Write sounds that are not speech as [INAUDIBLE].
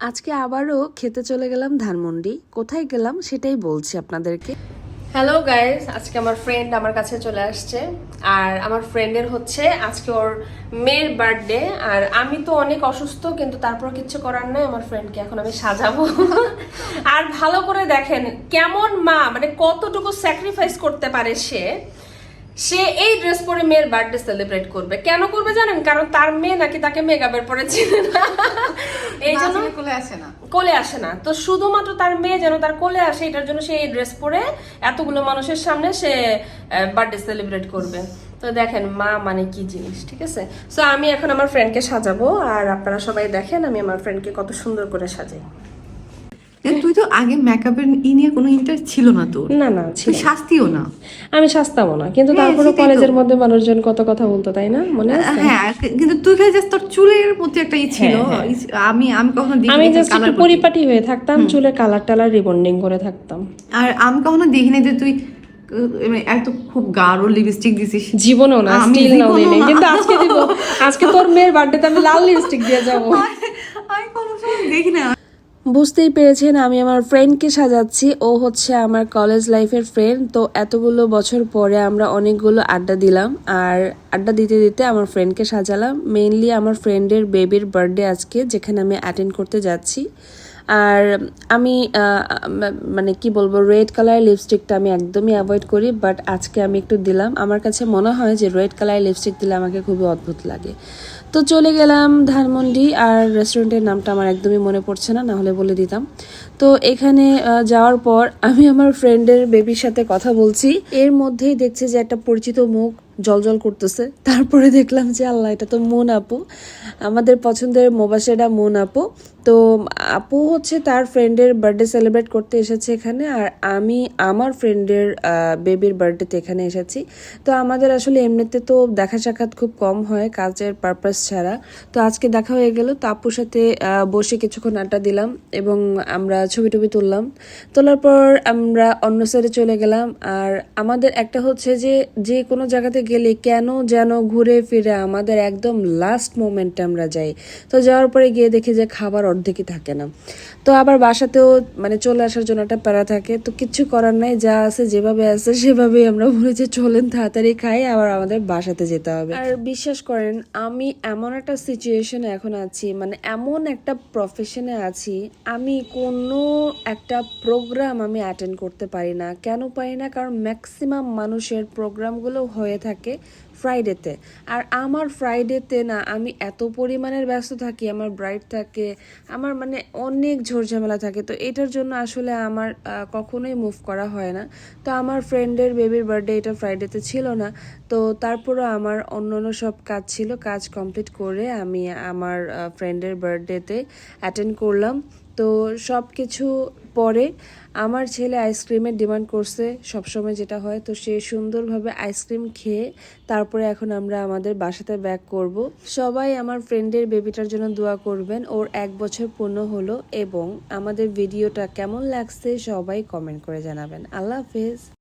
আজকে আবারও খেতে চলে গেলাম ধানমন্ডি। কোথায় গেলাম সেটাই বলছি আপনাদেরকে। হ্যালো গাইজ আজকে আমার ফ্রেন্ড আমার কাছে চলে আসছে। আর আমার ফ্রেন্ডের হচ্ছে আজকে ওর মেয়ের বার্থডে আর আমি তো অনেক অসুস্থ, কিন্তু তারপর কিচ্ছু করার নাই আমার ফ্রেন্ডকে এখন আমি সাজাবো। আর ভালো করে দেখেন, কেমন মা মানে কতটুকু স্যাক্রিফাইস করতে পারে সে। সে এই ড্রেস পরে মেয়ের বার্থডে সেলিব্রেট করবে। কেন করবে জানেন? কারণ তার মেয়ে নাকি তাকে মেকআপের পরে চিনে না। এই জন্য কোলে আসে না। কোলে আসে না। তো শুধুমাত্র তার মেয়ে যেন তার কোলে আসে এটার জন্য সে এই ড্রেস পরে এতগুলো মানুষের সামনে সে বার্থডে সেলিব্রেট করবে। তো দেখেন মা মানে কি জিনিস ঠিক আছে? সো আমি এখন আমার ফ্রেন্ডকে সাজাবো আর আপনারা সবাই দেখেন আমি আমার ফ্রেন্ডকে কত সুন্দর করে সাজাই। তুই তো আগে মেকআপের ই নিয়ে কোনো ইন্টারেস্ট ছিল না তোর। না না তুই শাস্তিও না। আমি না কিন্তু হ্যাঁ, তারপরে কলেজের মধ্যে মানুষজন কত কথা বলতো তাই না? মনে আছে? হ্যাঁ কিন্তু তুই খালি জাস্ট তোর চুলের প্রতি একটা ই ছিল। হ্যাঁ, আমি আমি কখনো দেখি আমি জাস্ট একটু পরিপাটি হয়ে থাকতাম চুলে কালার টালার রিবন্ডিং করে থাকতাম। আর আমি কখনো দেখিনি যে তুই এত খুব গাঢ় লিপস্টিক দিছিস। জীবনেও না স্টিল নাও দিই কিন্তু আজকে দিব আজকে তোর মেয়ের বার্থডেতে আমি লাল লিপস্টিক দিয়ে যাব। [LAUGHS] আমি কোনো সময় দেখি না বুঝতেই পেরেছেন, আমি আমার ফ্রেন্ডকে সাজাচ্ছি। ও হচ্ছে আমার কলেজ লাইফের ফ্রেন্ড তো এতগুলো বছর পরে আমরা অনেকগুলো আড্ডা দিলাম। আর আড্ডা দিতে দিতে আমার ফ্রেন্ডকে সাজালাম। মেইনলি আমার ফ্রেন্ডের বেবির বার্থডে আজকে, যেখানে আমি অ্যাটেন্ড করতে যাচ্ছি। আর আমি মানে কি বলব রেড কালার লিপস্টিকটা আমি একদমই অ্যাভয়েড করি বাট আজকে আমি একটু দিলাম। আমার কাছে মনে হয় যে রেড কালার লিপস্টিক দিলে আমাকে খুবই অদ্ভুত লাগে। তো চলে গেলাম ধানমন্ডি, আর রেস্টুরেন্টের নামটা আমার একদমই মনে পড়ছে না না হলে বলে দিতাম। তো এখানে যাওয়ার পর আমি আমার ফ্রেন্ডের বেবির সাথে কথা বলছি। এর মধ্যেই দেখছি যে একটা পরিচিত মুখ জলজল করতেছে। তারপরে দেখলাম যে আল্লাহ, এটা তো মন আপু আমাদের পছন্দের মোবাসেরা মন আপু তো আপু হচ্ছে তার ফ্রেন্ডের বার্থডে সেলিব্রেট করতে এসেছে এখানে, আর আমি আমার ফ্রেন্ডের বেবির বার্থডেতে এখানে এসেছি। তো আমাদের আসলে এমনিতে তো দেখা সাক্ষাৎ খুব কম হয় কাজের পারপাস ছাড়া। তো আজকে দেখা হয়ে গেল, তো আপুর সাথে বসে কিছুক্ষণ আড্ডা দিলাম এবং আমরা ছবি টবি তুললাম। তোলার পর আমরা অন্য সাইডে চলে গেলাম, আর আমাদের একটা হচ্ছে যে যে কোনো জায়গাতে গেলে কেন যেন ঘুরে ফিরে আমাদের একদম লাস্ট মোমেন্টে আমরা যাই। তো যাওয়ার পরে গিয়ে দেখি যে খাবার অর্ধেকই থাকে না। তো আবার বাসাতেও মানে চলে আসার জন্য একটা প্যারা থাকে। তো কিচ্ছু করার নাই, যা আছে যেভাবে আছে সেভাবেই আমরা বলি যে চলেন তাড়াতাড়ি খাই, আবার আমাদের বাসাতে যেতে হবে। আর বিশ্বাস করেন, আমি এমন একটা সিচুয়েশনে এখন আছি মানে এমন একটা প্রফেশনে আছি, আমি কোনো একটা প্রোগ্রাম আমি অ্যাটেন্ড করতে পারি না। কেন পারি না? কারণ ম্যাক্সিমাম মানুষের প্রোগ্রামগুলো হয়ে থাকে। ফ্রাইডেতে আর আমার ফ্রাইডেতে না, আমি এত পরিমাণের ব্যস্ত থাকি, আমার ব্রাইড থাকে, আমার মানে অনেক ঝোরঝামেলা থাকে। তো এটার জন্য আসলে আমার কখনোই মুভ করা হয় না। তো আমার ফ্রেন্ডের বেবির বার্থডে এটা ফ্রাইডেতে ছিল না। তো তারপরও আমার অন্য অন্য সব কাজ ছিল, কাজ কমপ্লিট করে আমি আমার ফ্রেন্ডের বার্থডেতে অ্যাটেন্ড করলাম। তো সব কিছু পরে আমার ছেলে আইসক্রিমের ডিমান্ড করছে সবসময় যেটা হয়। তো সে সুন্দরভাবে আইসক্রিম খেয়ে তারপরে এখন আমরা আমাদের বাসাতে ব্যাক করব। সবাই আমার ফ্রেন্ডের বেবিটার জন্য দোয়া করবেন। ওর এক বছর পূর্ণ হলো এবং আমাদের ভিডিওটা কেমন লাগছে সবাই কমেন্ট করে জানাবেন। আল্লাহ হাফেজ।